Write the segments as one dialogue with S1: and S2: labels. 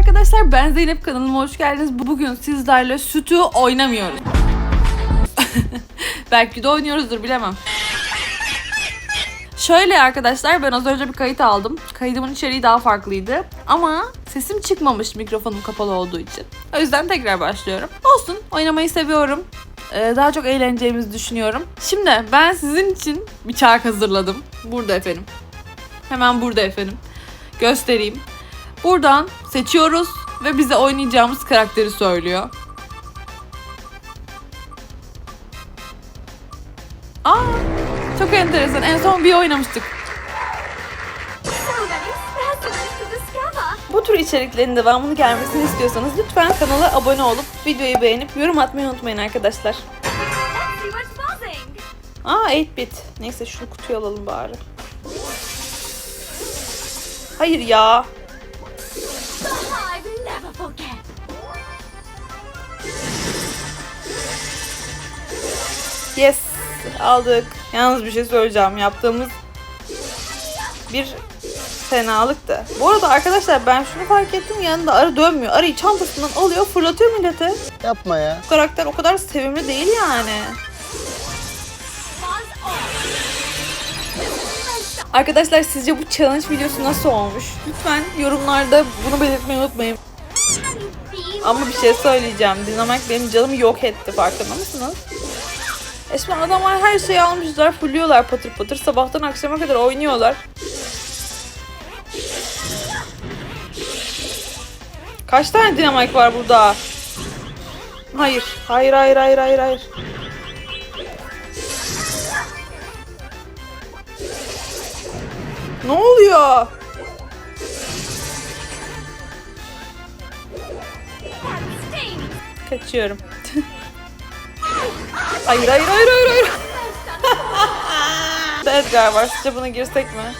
S1: arkadaşlar ben Zeynep kanalıma hoş geldiniz. Bugün sizlerle sütü oynamıyoruz. Belki de oynuyoruzdur bilemem. Şöyle arkadaşlar ben az önce bir kayıt aldım. Kaydımın içeriği daha farklıydı. Ama sesim çıkmamış mikrofonum kapalı olduğu için. O yüzden tekrar başlıyorum. Olsun oynamayı seviyorum. Ee, daha çok eğleneceğimizi düşünüyorum. Şimdi ben sizin için bir çark hazırladım. Burada efendim. Hemen burada efendim. Göstereyim. Buradan seçiyoruz ve bize oynayacağımız karakteri söylüyor. Aa, çok enteresan. En son bir oynamıştık. Bu tür içeriklerin devamını gelmesini istiyorsanız lütfen kanala abone olup videoyu beğenip yorum atmayı unutmayın arkadaşlar. Aa 8-bit. Neyse şunu kutuya alalım bari. Hayır ya. Yes. Aldık. Yalnız bir şey söyleyeceğim. Yaptığımız bir fenalıktı. Bu arada arkadaşlar ben şunu fark ettim. Yanında arı dönmüyor. Arıyı çantasından alıyor fırlatıyor millete.
S2: Yapma ya.
S1: Bu karakter o kadar sevimli değil yani. Arkadaşlar sizce bu challenge videosu nasıl olmuş? Lütfen yorumlarda bunu belirtmeyi unutmayın. Ama bir şey söyleyeceğim. Dynamite benim canımı yok etti farkında mısınız? E şimdi adamlar her şeyi almışlar, fulluyorlar patır patır. Sabahtan akşama kadar oynuyorlar. Kaç tane dinamik var burada? Hayır. Hayır, hayır, hayır, hayır, hayır. Ne oluyor? Kaçıyorum. Hayır, hayır, hayır, hayır, hayır. Edgar var. Sizce buna girsek mi?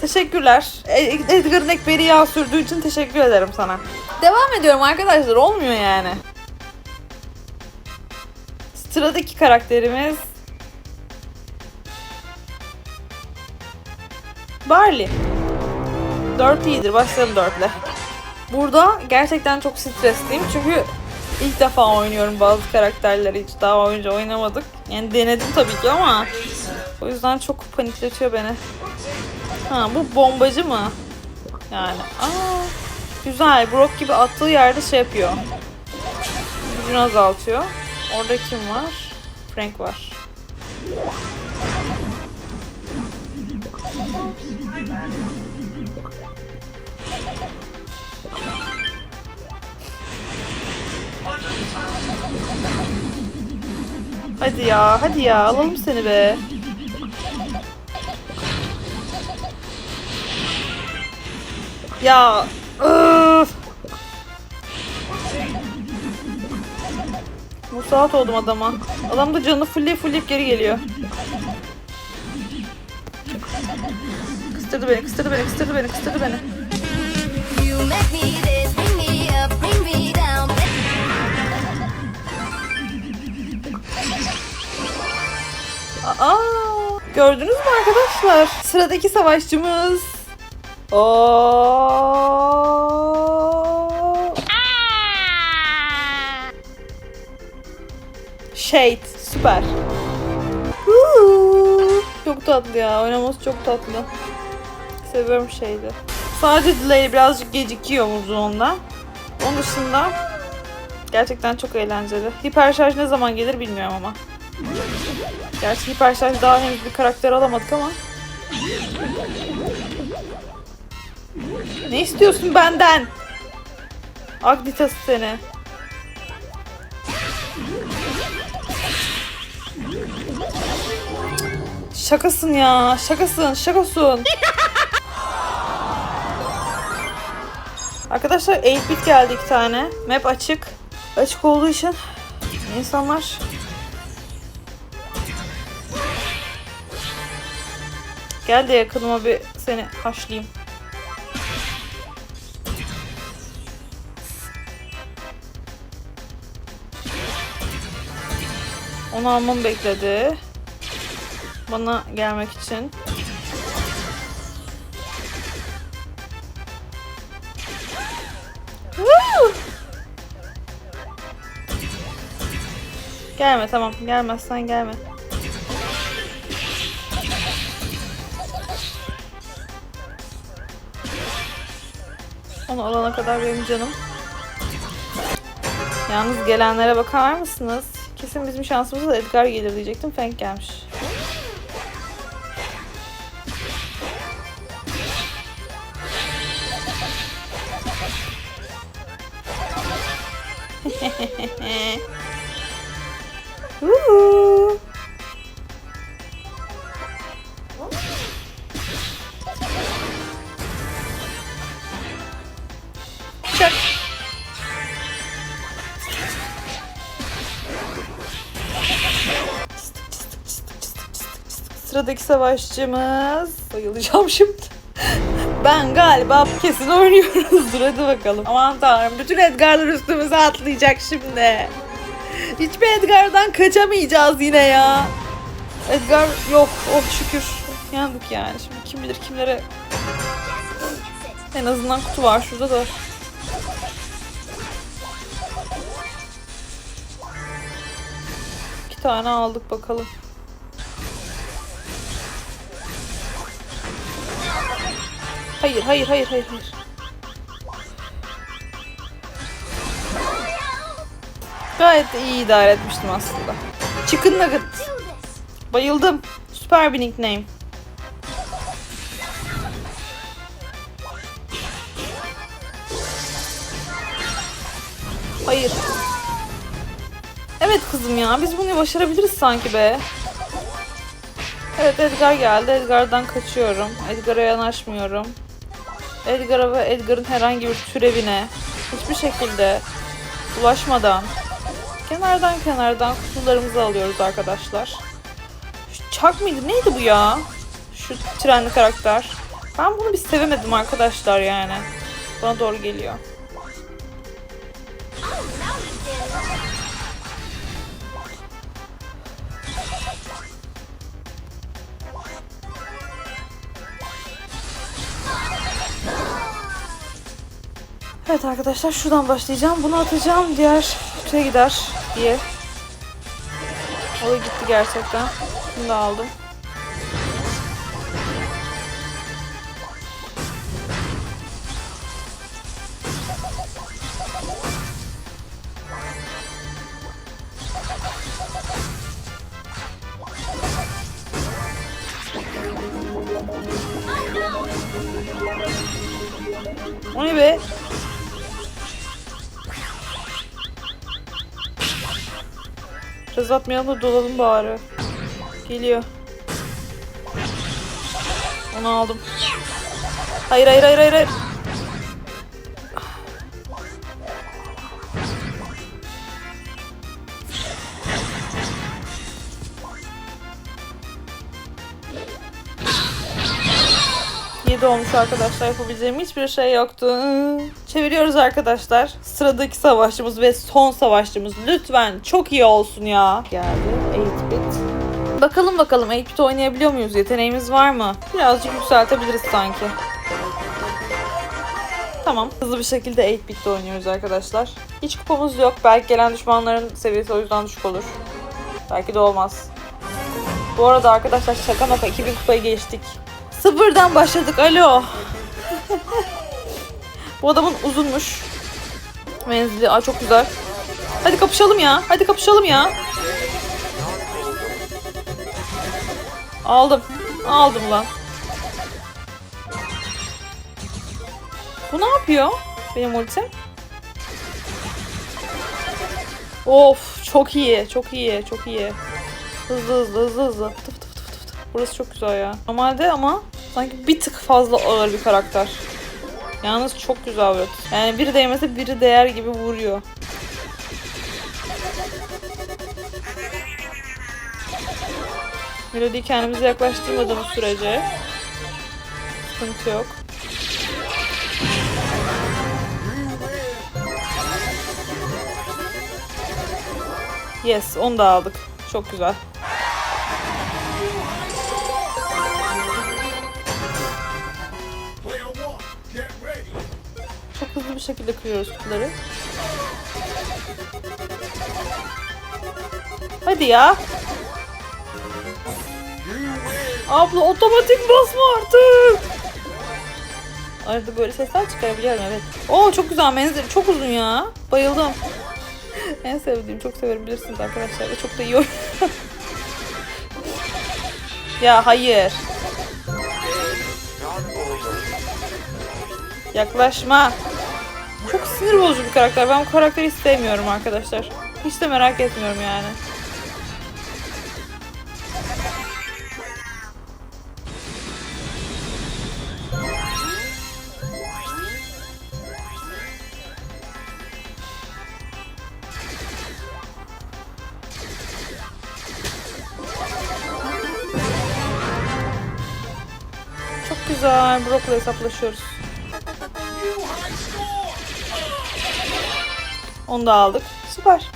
S1: Teşekkürler. E- Edgar'ın ekberi yağ sürdüğü için teşekkür ederim sana. Devam ediyorum arkadaşlar. Olmuyor yani. Sıradaki karakterimiz Barley. 4 iyidir. Başlayalım 4'le. Burada gerçekten çok stresliyim çünkü ilk defa oynuyorum bazı karakterleri hiç daha önce oynamadık. Yani denedim tabii ki ama o yüzden çok panikletiyor beni. Ha bu bombacı mı? Yani. Aa, güzel. Brock gibi attığı yerde şey yapıyor. Gücünü azaltıyor. Orada kim var? Frank var. Hadi ya, hadi ya. Alalım seni be. Ya öf. Musaat oldum adama. Adam da canını fullleyip fullleyip geri geliyor. Kıstırdı beni, kıstırdı beni, kıstırdı beni, kıstırdı beni. Aa, gördünüz mü arkadaşlar? Sıradaki savaşçımız. Oo. Shade, süper. Çok tatlı ya, oynaması çok tatlı. Seviyorum Shade'i. Sadece delay birazcık gecikiyor onda. Onun dışında gerçekten çok eğlenceli. Hiper şarj ne zaman gelir bilmiyorum ama. Gerçi hiper şarj daha henüz bir karakter alamadık ama. Ne istiyorsun benden? Agnitas seni. Şakasın ya. Şakasın. Şakasın. Arkadaşlar 8-bit geldi iki tane. Map açık. Açık olduğu için insanlar Gel de yakınıma bir seni haşlayayım. Onu almamı bekledi. Bana gelmek için. Gelme tamam. Gelmezsen gelme. Onu alana kadar benim canım. Yalnız gelenlere bakar mısınız? Kesin bizim şansımıza da Edgar gelir diyecektim. Frank gelmiş. Çak. Sıradaki savaşçımız. Bayılacağım şimdi. Ben galiba kesin oynuyoruzdur. Hadi bakalım. Aman tanrım. Bütün Edgar'lar üstümüze atlayacak şimdi. Hiçbir Edgar'dan kaçamayacağız yine ya. Edgar yok. Oh şükür. Yandık yani. Şimdi kim bilir kimlere... En azından kutu var şurada da. İki tane aldık bakalım. Hayır, hayır, hayır, hayır, hayır. Gayet iyi idare etmiştim aslında. Chicken Nugget. Bayıldım. Süper bir nickname. Hayır. Evet kızım ya biz bunu başarabiliriz sanki be. Evet Edgar geldi. Edgar'dan kaçıyorum. Edgar'a yanaşmıyorum. Edgar'a ve Edgar'ın herhangi bir türevine hiçbir şekilde ulaşmadan kenardan kenardan kutularımızı alıyoruz arkadaşlar. Chuck mıydı? Neydi bu ya? Şu trenli karakter. Ben bunu bir sevemedim arkadaşlar yani. Bana doğru geliyor. Evet arkadaşlar şuradan başlayacağım. Bunu atacağım. Diğer kutuya gider diye. O da gitti gerçekten. Bunu da aldım. O ne be? Biraz atmayalım da dolalım bari. Geliyor. Onu aldım. Hayır hayır hayır hayır. hayır. Yedi olmuş arkadaşlar yapabileceğim hiçbir şey yoktu. Çeviriyoruz arkadaşlar. Sıradaki savaşçımız ve son savaşçımız. Lütfen çok iyi olsun ya. Geldi 8-bit. Bakalım bakalım 8-bit oynayabiliyor muyuz? Yeteneğimiz var mı? Birazcık yükseltebiliriz sanki. Tamam. Hızlı bir şekilde 8-bit'te oynuyoruz arkadaşlar. Hiç kupamız yok. Belki gelen düşmanların seviyesi o yüzden düşük olur. Belki de olmaz. Bu arada arkadaşlar şaka maka 2000 kupayı geçtik. Sıfırdan başladık. Alo. Bu adamın uzunmuş. Menzili. Aa çok güzel. Hadi kapışalım ya. Hadi kapışalım ya. Aldım. Aldım lan. Bu ne yapıyor? Benim ultim. Of çok iyi. Çok iyi. Çok iyi. Hızlı hızlı hızlı hızlı. Tıf Burası çok güzel ya. Normalde ama sanki bir tık fazla ağır bir karakter. Yalnız çok güzel vuruyor. Yani biri değmese biri değer gibi vuruyor. Melodiyi kendimize yaklaştırmadığımız sürece sıkıntı yok. Yes, onu da aldık. Çok güzel. Bir şekilde kırıyoruz kutuları. Hadi ya. Abla otomatik basma artık. Arada böyle sesler çıkarabiliyorum evet. Oo çok güzel menzili çok uzun ya. Bayıldım. en sevdiğim çok severim bilirsiniz arkadaşlar. Çok da iyi ya hayır. Yaklaşma. Çok sinir bozucu bir karakter. Ben bu karakteri hiç sevmiyorum arkadaşlar. Hiç de merak etmiyorum yani. Çok güzel. Brock'la hesaplaşıyoruz. Onu da aldık. Süper.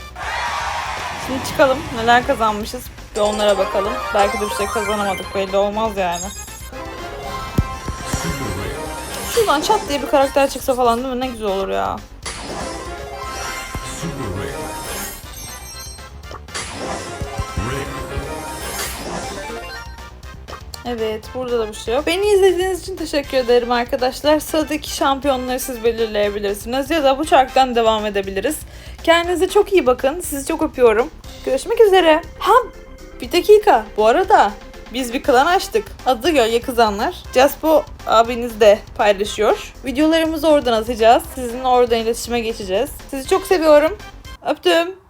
S1: Şimdi çıkalım. Neler kazanmışız? Bir onlara bakalım. Belki de bir şey kazanamadık. Belli olmaz yani. Şuradan çat diye bir karakter çıksa falan değil mi? Ne güzel olur ya. Evet burada da bir şey yok. Beni izlediğiniz için teşekkür ederim arkadaşlar. Sıradaki şampiyonları siz belirleyebilirsiniz ya da bu çarktan devam edebiliriz. Kendinize çok iyi bakın. Sizi çok öpüyorum. Görüşmek üzere. Ha bir dakika. Bu arada biz bir klan açtık. Adı Gölge Kızanlar. Jaspo abiniz de paylaşıyor. Videolarımızı oradan atacağız. Sizinle oradan iletişime geçeceğiz. Sizi çok seviyorum. Öptüm.